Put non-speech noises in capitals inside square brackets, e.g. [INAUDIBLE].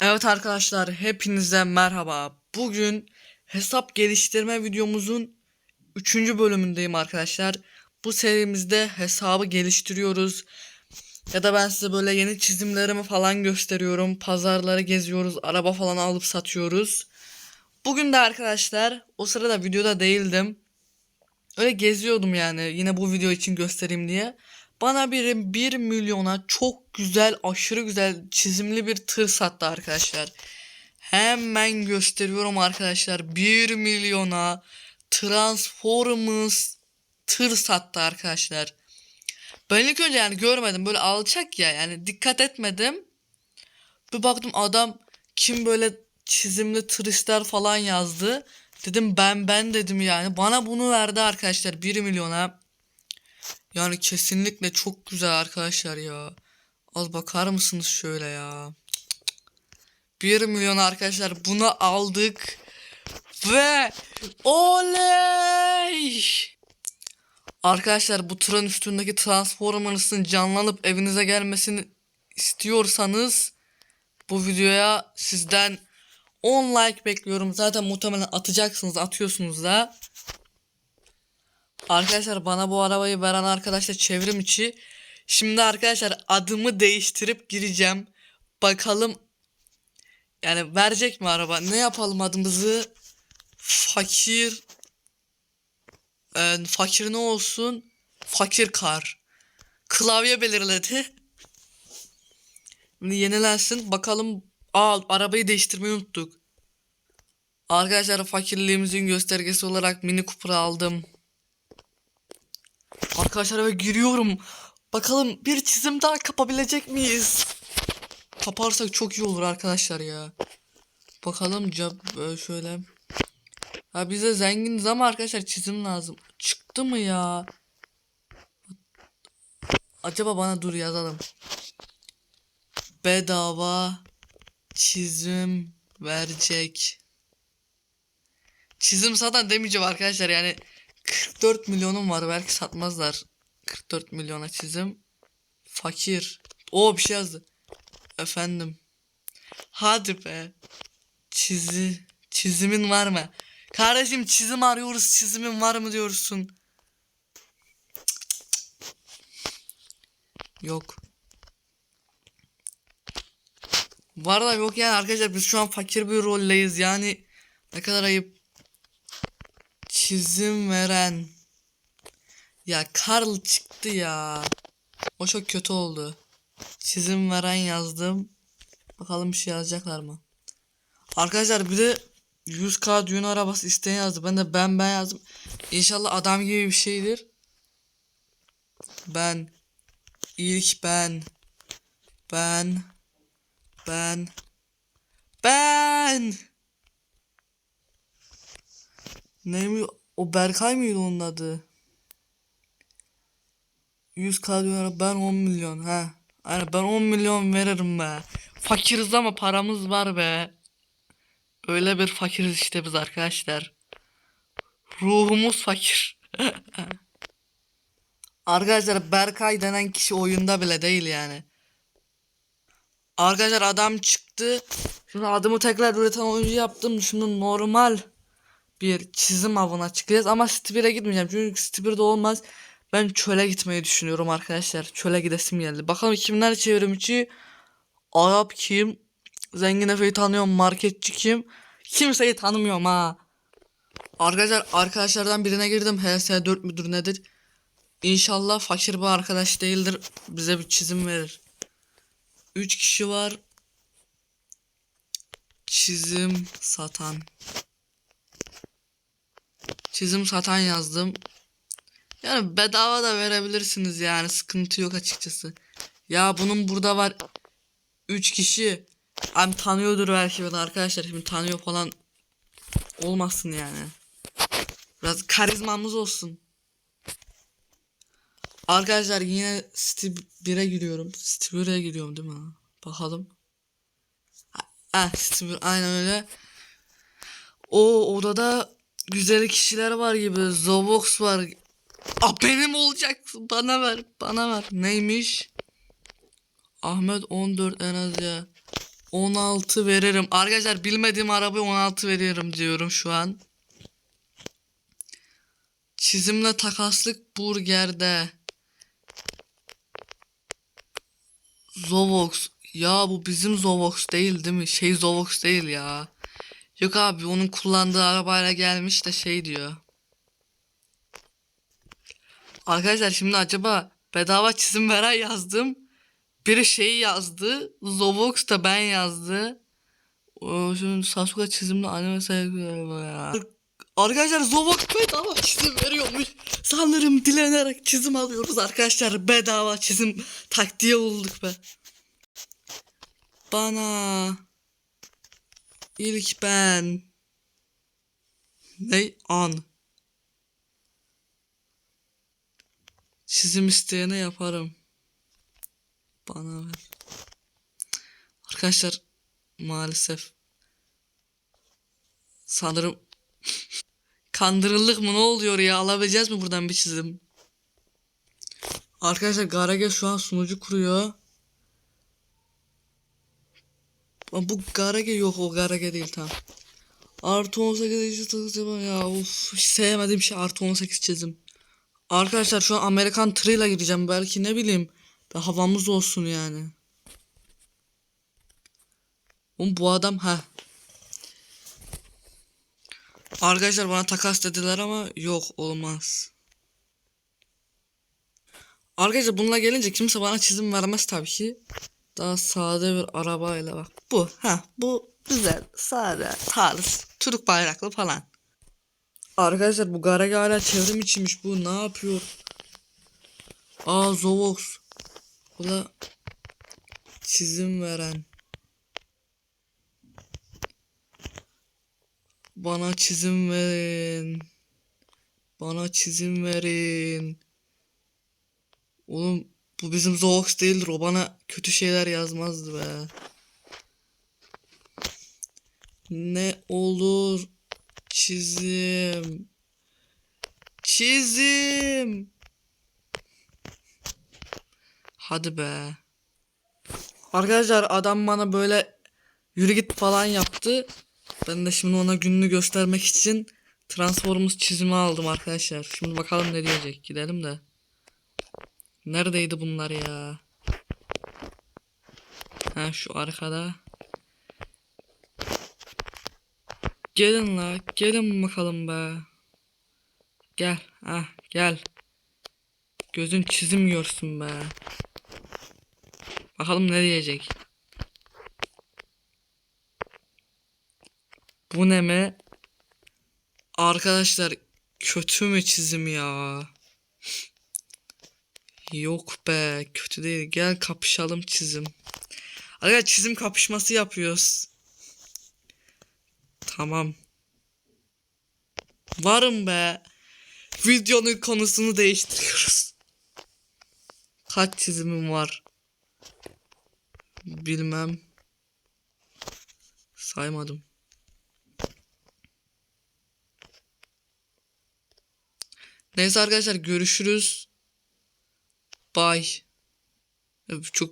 Evet arkadaşlar hepinize merhaba. Bugün hesap geliştirme videomuzun 3. bölümündeyim arkadaşlar. Bu serimizde hesabı geliştiriyoruz. Ya da ben size böyle yeni çizimlerimi falan gösteriyorum. Pazarları geziyoruz. Araba falan alıp satıyoruz. Bugün de arkadaşlar o sırada videoda değildim. Öyle geziyordum yani yine bu video için göstereyim diye. Bana biri 1 milyona çok güzel aşırı güzel çizimli bir tır sattı arkadaşlar. Hemen gösteriyorum arkadaşlar. 1 milyona Transformers tır sattı arkadaşlar. Ben ilk önce yani görmedim böyle alçak ya yani dikkat etmedim. Bir baktım adam kim böyle çizimli turistler falan yazdı. Dedim ben ben dedim yani. Bana bunu verdi arkadaşlar 1 milyona. Yani kesinlikle çok güzel arkadaşlar ya. Az bakar mısınız şöyle ya. 1 milyon arkadaşlar bunu aldık. Ve oley! Arkadaşlar bu tırın üstündeki Transformers'ın canlanıp evinize gelmesini istiyorsanız bu videoya sizden 10 like bekliyorum. Zaten muhtemelen atacaksınız, atıyorsunuz da. Arkadaşlar bana bu arabayı veren arkadaşlar çevrim içi. Şimdi arkadaşlar adımı değiştirip gireceğim. Bakalım yani verecek mi araba? Ne yapalım adımızı? Fakir ee, fakir ne olsun? Fakir kar. Klavye belirledi. Şimdi yenilensin. Bakalım. Aa arabayı değiştirmeyi unuttuk. Arkadaşlar fakirliğimizin göstergesi olarak Mini Cooper aldım. Arkadaşlar eve giriyorum. Bakalım bir çizim daha kapabilecek miyiz? Kaparsak çok iyi olur arkadaşlar ya. Bakalım e, şöyle. Ha bize zenginiz ama arkadaşlar çizim lazım. Çıktı mı ya? Acaba bana dur yazalım. Bedava çizim verecek. Çizim zaten demeyeceğim arkadaşlar yani 44 milyonum var belki satmazlar. 44 milyona çizim. Fakir. O bir şey yazdı. Efendim. Hadi be. Çizi çizimin var mı? Kardeşim çizim arıyoruz. Çizimin var mı diyorsun? Yok. Var da yok yani arkadaşlar biz şu an fakir bir roldeyiz yani ne kadar ayıp. Çizim veren. Ya Karl çıktı ya. O çok kötü oldu. Çizim veren yazdım. Bakalım bir şey yazacaklar mı? Arkadaşlar bir de 100k düğün arabası isteyen yazdı. Ben de ben ben yazdım. İnşallah adam gibi bir şeydir. Ben ilk ben ben ben ben ne mi o Berkay mıydı onun adı? 100k diyor ben 10 milyon ha. Aynen ben 10 milyon veririm be. Fakiriz ama paramız var be. Öyle bir fakiriz işte biz arkadaşlar. Ruhumuz fakir. [LAUGHS] arkadaşlar Berkay denen kişi oyunda bile değil yani. Arkadaşlar adam çıktı. Şimdi adımı tekrar üreten oyuncu yaptım. Şimdi normal bir çizim avına çıkacağız. Ama Stibir'e gitmeyeceğim. Çünkü Stibir'de olmaz. Ben çöle gitmeyi düşünüyorum arkadaşlar. Çöle gidesim geldi. Bakalım kimler çevrim içi. Arap kim? Zengin Efe'yi tanıyorum. Marketçi kim? Kimseyi tanımıyorum ha. Arkadaşlar arkadaşlardan birine girdim. HS4 müdür nedir? İnşallah fakir bir arkadaş değildir. Bize bir çizim verir. 3 kişi var. Çizim satan. Çizim satan yazdım. Yani bedava da verebilirsiniz yani sıkıntı yok açıkçası. Ya bunun burada var 3 kişi. Abi tanıyordur belki beni arkadaşlar şimdi tanıyor falan olmasın yani. Biraz karizmamız olsun. Arkadaşlar yine Steve 1'e giriyorum. Steve 1'e giriyorum değil mi? Bakalım. Ha, Steve 1 aynen öyle. O odada güzel kişiler var gibi. Zobox var. Ah benim olacak. Bana ver. Bana ver. Neymiş? Ahmet 14 en az ya. 16 veririm. Arkadaşlar bilmediğim arabaya 16 veriyorum diyorum şu an. Çizimle takaslık burgerde. Zovox. Ya bu bizim Zovox değil değil mi? Şey Zovox değil ya. Yok abi onun kullandığı arabayla gelmiş de şey diyor. Arkadaşlar şimdi acaba bedava çizim veren yazdım. Biri şey yazdı. Zovox da ben yazdı. O, Şimdi Sasuke çizimli anime sevgili Arkadaşlar Zovox bedava çizim veriyormuş. Sanırım dilenerek çizim alıyoruz arkadaşlar. Bedava çizim taktiği bulduk be. Bana ilk ben ne an çizim isteyene yaparım. Bana ver. Arkadaşlar maalesef sanırım [LAUGHS] kandırıldık mı ne oluyor ya alabileceğiz mi buradan bir çizim? Arkadaşlar Garage şu an sunucu kuruyor. Ama bu Garage yok o Garage değil tamam. Artı 18 çizim ya of hiç sevmediğim şey artı 18 çizim. Arkadaşlar şu an Amerikan tırıyla gideceğim belki ne bileyim. Bir havamız olsun yani. Oğlum bu adam ha. Arkadaşlar bana takas dediler ama yok olmaz. Arkadaşlar bununla gelince kimse bana çizim vermez tabii ki. Daha sade bir arabayla bak. Bu ha bu güzel sade tarz Türk bayraklı falan. Arkadaşlar bu garaj hala çevrim içiymiş bu ne yapıyor? Aa Zovox. Bu da çizim veren. Bana çizim verin. Bana çizim verin. Oğlum bu bizim Zovox değildir. O bana kötü şeyler yazmazdı be. Ne olur çizim. Çizim. Hadi be. Arkadaşlar adam bana böyle yürü git falan yaptı. Ben de şimdi ona gününü göstermek için Transformers çizimi aldım arkadaşlar. Şimdi bakalım ne diyecek. Gidelim de. Neredeydi bunlar ya? Ha şu arkada. Gelin la. Gelin bakalım be. Gel. Ah gel. Gözün çizim görsün be. Bakalım ne diyecek. Bu ne mi? Arkadaşlar kötü mü çizim ya? Yok be kötü değil. Gel kapışalım çizim. Arkadaşlar çizim kapışması yapıyoruz. Tamam. Varım be. Videonun konusunu değiştiriyoruz. Kaç çizimim var? Bilmem. Saymadım. Neyse arkadaşlar görüşürüz. Bye. Çok